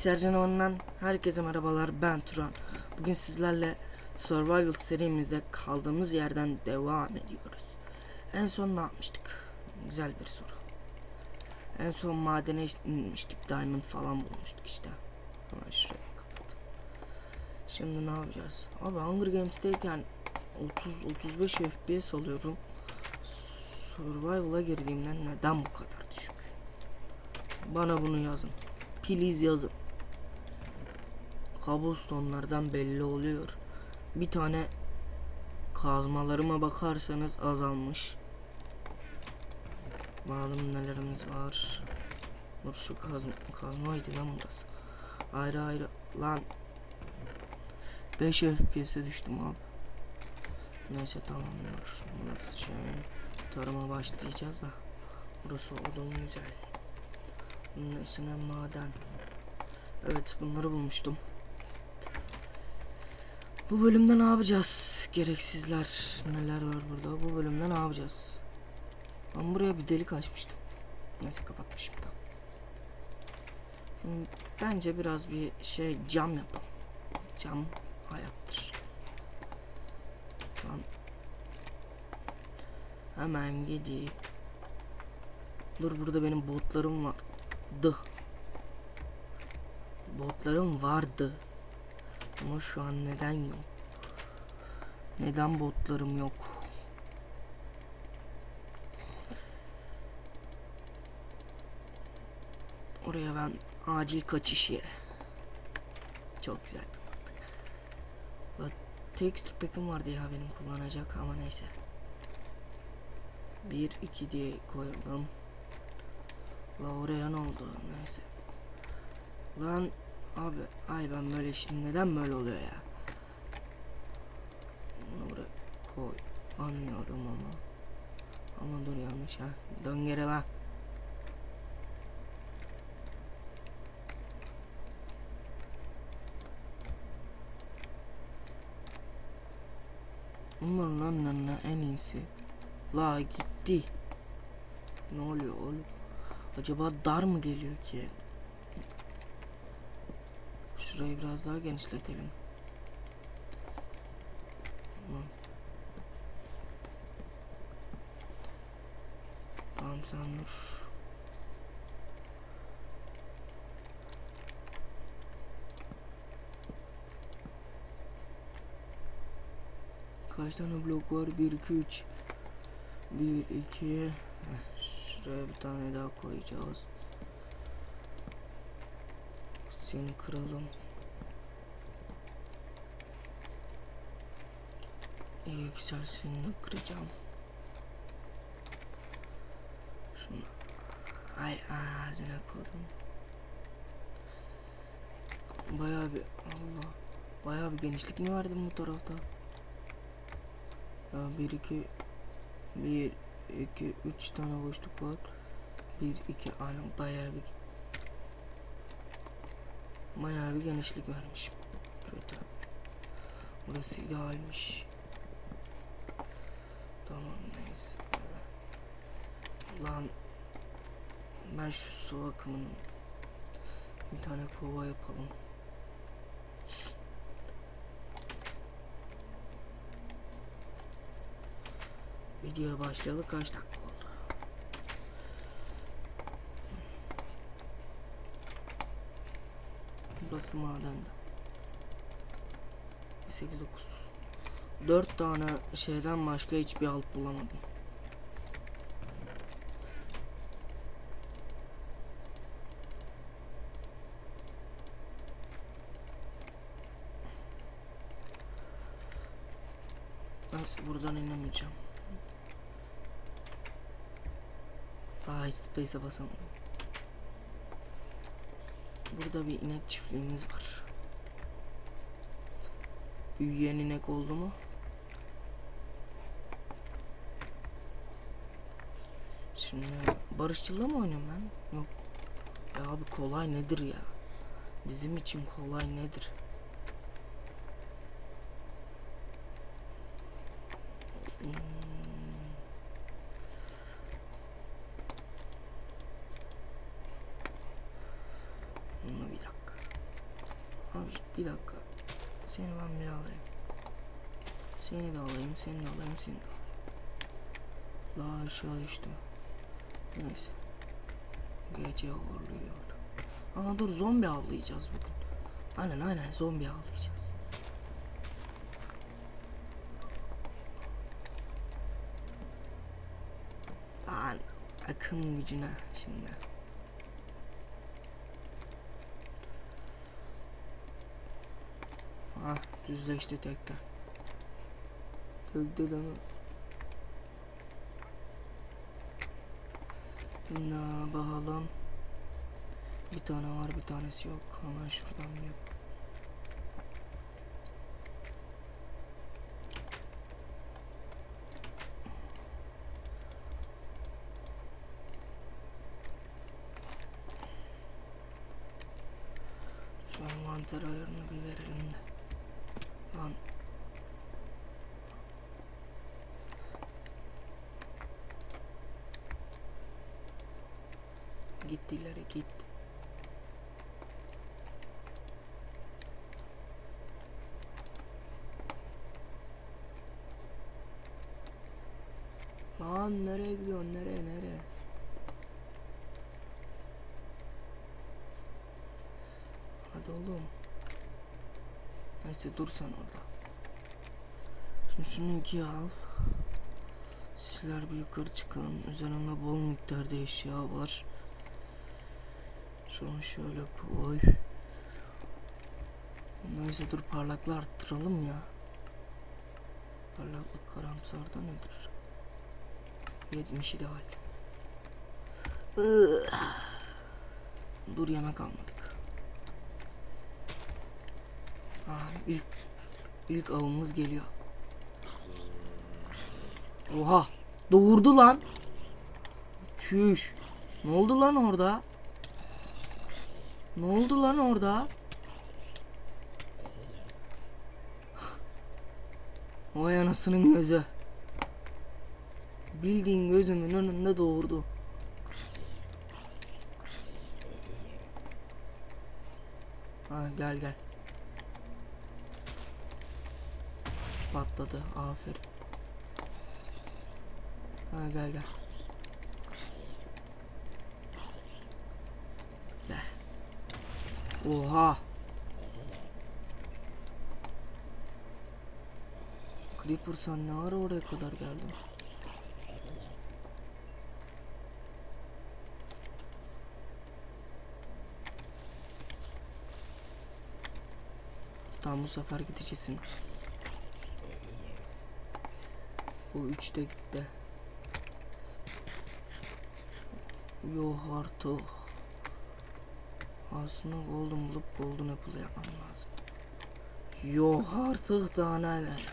Bilgisayar canavarından herkese merhabalar ben Turan. Bugün sizlerle Survival serimizde kaldığımız yerden devam ediyoruz. En son ne yapmıştık? Güzel bir soru. En son madene inmiştik, diamond falan bulmuştuk işte. Hemen şuraya kapat. Şimdi ne yapacağız? Abi Hunger Games'teyken 30-35 FPS alıyorum. Survival'a girdiğimden neden bu kadar düşük? Bana bunu yazın. Please yazın. Cobblestone'lardan belli oluyor. Bir tane kazmalarıma bakarsanız azalmış. Bakalım nelerimiz var. Dur şu kazma, kazmaydı lan burası. Ayrı ayrı lan. 5 FPS'e düştüm abi. Neyse tamam dur. Burası şey, tarıma başlayacağız da. Burası odun güzel. Nesine maden. Evet bunları bulmuştum. Bu bölümde ne yapacağız? Gereksizler neler var burada? Bu bölümde ne yapacağız? Ben buraya bir delik açmıştım. Neyse kapatmışım. Şimdi bence biraz bir şey cam yapalım. Cam hayattır. Lan. Hemen gidip. Dur burada benim botlarım var. Dı. Botlarım vardı. Ama şu an neden yok? Neden botlarım yok? Oraya ben acil kaçış yeri. Çok güzel bir mantık. La texture pack'im vardı ya benim kullanacak ama neyse. 1 2 diye koyalım. La oraya ne oldu? Neyse. Lan abi ay ben böyle şimdi neden böyle oluyor ya? Bunu buraya koy. Anlıyorum ama. Ama dur yanlış ha. Dön geri lan. Bunların önlerine en iyisi. La gitti. Ne oluyor oğlum? Acaba dar mı geliyor ki? Şurayı biraz daha genişletelim. Tamam. Tamam sen dur. Kaç tane blok var? 1, 2, 3. 1, 2. Şuraya bir tane daha koyacağız. Seni kıralım. İyi güzel seni de kıracağım. Şunu ay ağzına koydum. Bayağı bir Allah. Bayağı bir genişlik mi verdim bu tarafta? Ya bir iki bir iki üç tane boşluk var. Bir iki anam bayağı bir bayağı bir genişlik vermişim. Kötü. Burası idealmiş. Tamam neyse. Lan ben şu su akımının bir tane kova yapalım. Videoya başlayalı kaç dakika oldu? Burası madende. 8 9 4 tane şeyden başka hiçbir alt bulamadım. Nasıl buradan inemeyeceğim. Hiç space'e basamadım. Burada bir inek çiftliğimiz var. Büyüyen inek oldu mu? Şimdi barışçılla mı oynuyorum ben? Yok. Ya abi kolay nedir ya? Bizim için kolay nedir? Bunu bir dakika. Bir dakika. Seni ben bir alayım. Seni de alayım, seni de alayım, seni de alayım. Daha aşağı düştüm. Neyse. Gece horluyor. Aa dur zombi avlayacağız bugün. Aynen aynen zombi avlayacağız. Lan akım gücüne şimdi. Ah düzleşti tekte. Tekte lan. Ne bakalım. Bir tane var bir tanesi yok. Hemen şuradan bir yap. Envanter ayarını bir verelim de. Lan. Git ileri git. Lan nereye gidiyorsun nereye nereye? Hadi oğlum. Neyse dur sen orada. Şimdi şunu al. Sizler bir yukarı çıkın. Üzerimde bol miktarda eşya var. Şunu şöyle koy. Neyse dur parlaklığı arttıralım ya. Parlaklık karamsarda nedir? 70 ideal. Dur yemek almadık. Aa, ilk ilk avımız geliyor. Oha! Doğurdu lan. Çüş. Ne oldu lan orada? Ne oldu lan orada? Vay anasının gözü. Bildiğin gözümün önünde doğurdu. Ha gel gel. Patladı. Aferin. Ha gel gel. Gel. Oha. Creeper sen ne ara oraya kadar geldin? Tamam bu sefer gideceksin. Bu üç de gitti. Yok artık. Aslında golden bulup golden apple yapmam lazım. Yok artık daha neler.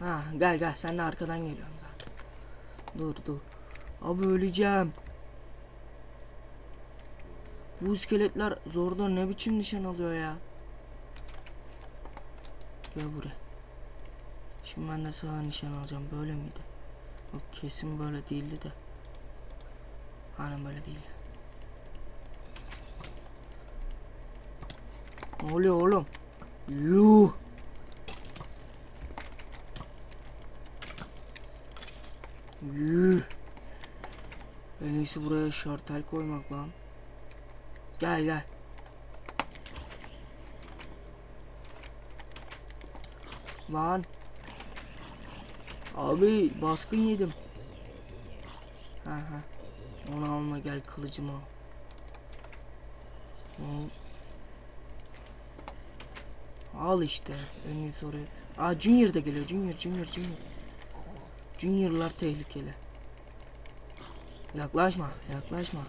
Ha gel gel sen de arkadan geliyorsun zaten. Dur dur. Abi öleceğim. Bu iskeletler zorda ne biçim nişan alıyor ya. Gel buraya. Şimdi ben de sana nişan alacağım. Böyle miydi? Yok kesin böyle değildi de. Aynen böyle değildi. Ne oluyor oğlum? Yuh. Yuh. En iyisi buraya şartel koymak lan. Gel gel. Lan. Abi baskın yedim. Ha ha. Onu alma gel kılıcımı al. Al. İşte. En iyisi oraya. Aa Junior da geliyor. Junior, Junior, Junior. Junior'lar tehlikeli. Yaklaşma, yaklaşma.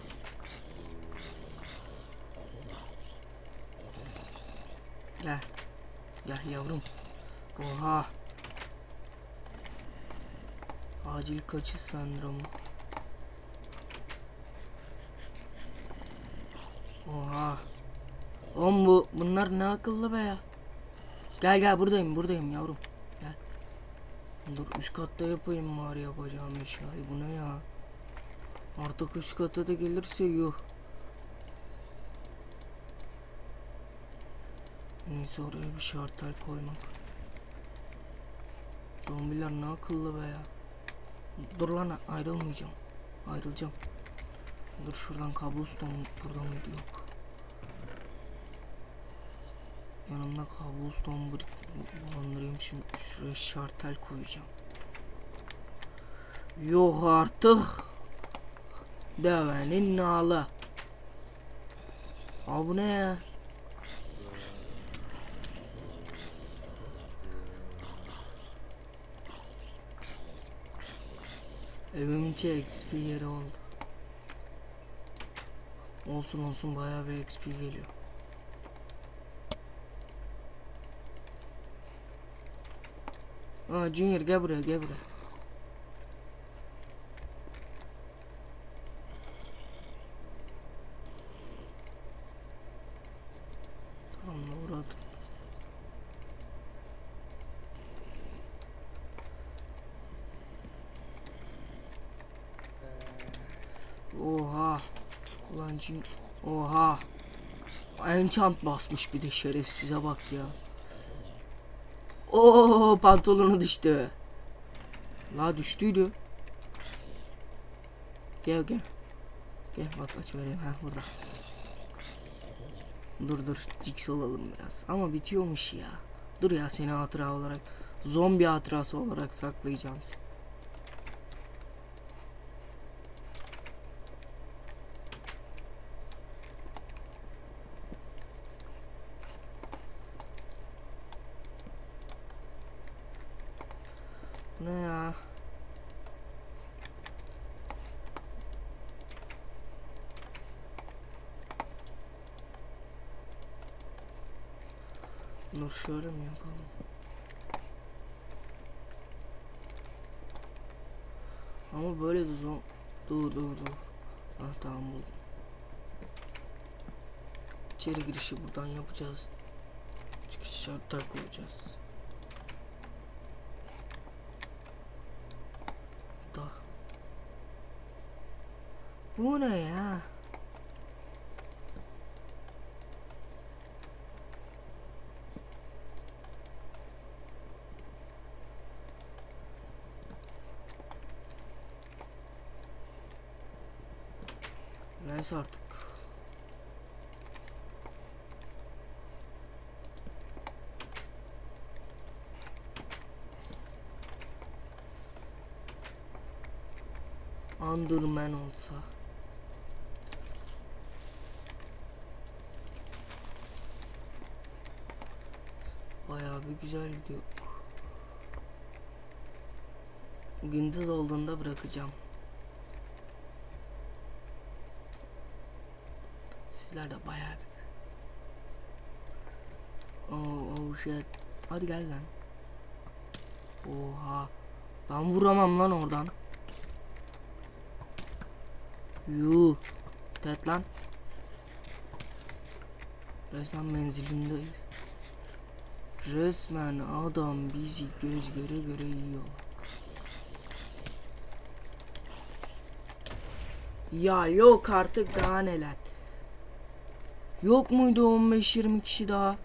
Gel. Gel yavrum. Oha. Acil kaçış sendromu. Oha. Oğlum bu bunlar ne akıllı be ya. Gel gel buradayım buradayım yavrum. Gel. Dur üst katta yapayım bari yapacağım eşyayı. Bu ne ya? Artık üst kata da gelirse yuh. İyisi oraya bir şartel koymak. Zombiler ne akıllı be ya. Dur lan ayrılmayacağım. Ayrılacağım. Dur şuradan kabuston burada mıydı yok. Yanımda kabuston bulundurayım şimdi şuraya şartel koyacağım. Yok artık. Devenin nalı. Aa bu ne ya? İçi XP yeri oldu. Olsun olsun bayağı bir XP geliyor. Aa Junior gel buraya gel buraya. Tamam uğradım. Oha. Cin... Oha. Enchant basmış bir de şerefsize bak ya. Oo pantolonu düştü. La düştüydü. Gel gel. Gel bak aç vereyim ha burada. Dur dur ciks olalım biraz. Ama bitiyormuş ya. Dur ya seni hatıra olarak zombi hatırası olarak saklayacağım seni. Ne ya? Dur şöyle mi yapalım? Ama böyle de zor. Dur dur dur. Ah tamam buldum. İçeri girişi buradan yapacağız. Çıkış şartlar koyacağız. Da. Bu ne ya? Neyse artık. Underman olsa. Bayağı bir güzel gidiyor. Gündüz olduğunda bırakacağım. Sizler de bayağı bir... Oh, oh shit. Hadi gel lan. Oha. Ben vuramam lan oradan. Yuh. Tet lan. Resmen menzilindeyiz. Resmen adam bizi göz göre göre yiyor. Ya yok artık daha neler. Yok muydu 15-20 kişi daha?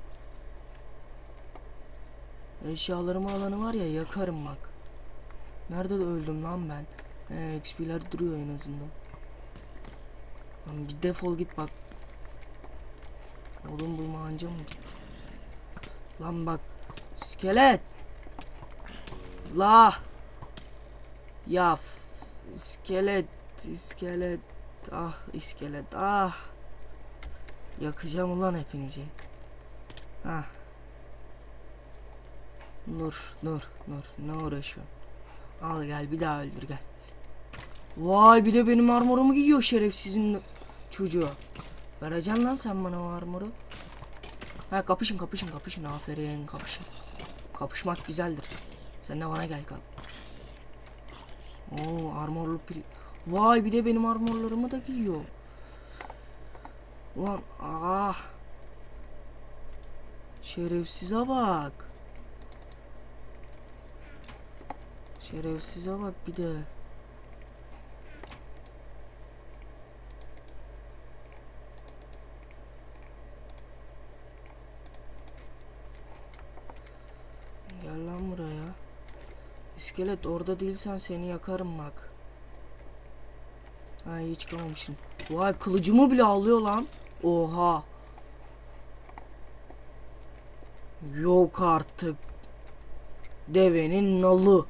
Eşyalarımı alanı var ya yakarım bak. Nerede de öldüm lan ben? He, XP'ler duruyor en azından. Lan bir defol git bak. Oğlum bulma anca mı gitti? Lan bak. İskelet. La. Yaf. İskelet. İskelet. Ah iskelet. Ah. Yakacağım ulan hepinizi. Ah. Nur, Nur, Nur. Ne uğraşıyorsun? Al gel bir daha öldür gel. Vay bir de benim armorumu giyiyor şerefsizin çocuğu. Vereceksin lan sen bana o armoru. Ha kapışın kapışın kapışın aferin kapışın. Kapışmak güzeldir. Sen de bana gel kal. Oo armorlu pil. Vay bir de benim armorlarımı da giyiyor. Ulan ah. Şerefsize bak. Şerefsize bak bir de. Gel lan buraya. İskelet orada değilsen seni yakarım bak. Ha hiç kalmamışım. Vay kılıcımı bile alıyor lan. Oha. Yok artık. Devenin nalı.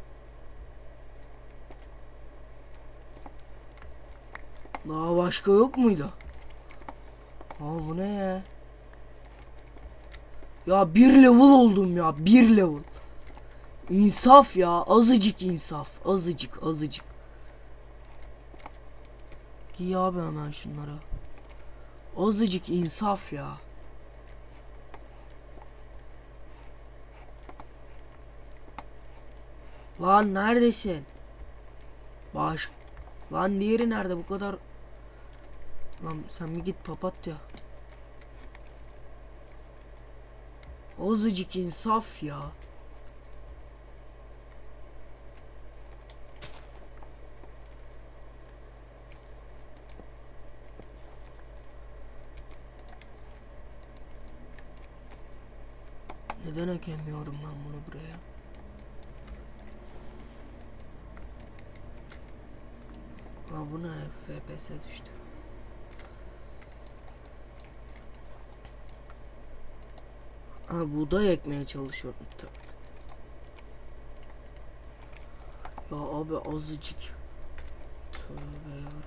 Daha başka yok muydu? Aa bu ne ya? Ya bir level oldum ya bir level. İnsaf ya azıcık insaf azıcık azıcık. Giy abi hemen şunlara. Azıcık insaf ya. Lan neredesin? Baş. Lan diğeri nerede bu kadar? Lan sen bir git papatya. Azıcık insaf ya. Neden ekemiyorum ben bunu buraya? La bu ne FPS düştü. Ha buğday ekmeye çalışıyorum tabii. Ya abi azıcık. Tövbe yarabbim.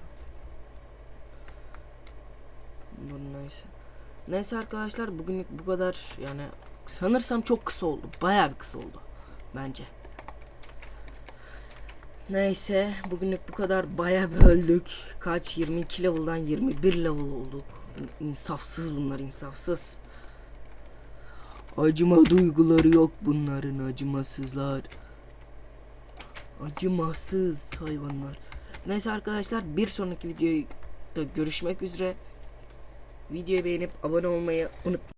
Bu neyse. Neyse arkadaşlar bugünlük bu kadar yani sanırsam çok kısa oldu. Bayağı bir kısa oldu bence. Neyse bugünlük bu kadar bayağı böldük. Kaç 22 level'dan 21 level olduk. İnsafsız bunlar insafsız. Acıma duyguları yok bunların acımasızlar. Acımasız hayvanlar. Neyse arkadaşlar bir sonraki videoda görüşmek üzere. Videoyu beğenip abone olmayı unutmayın.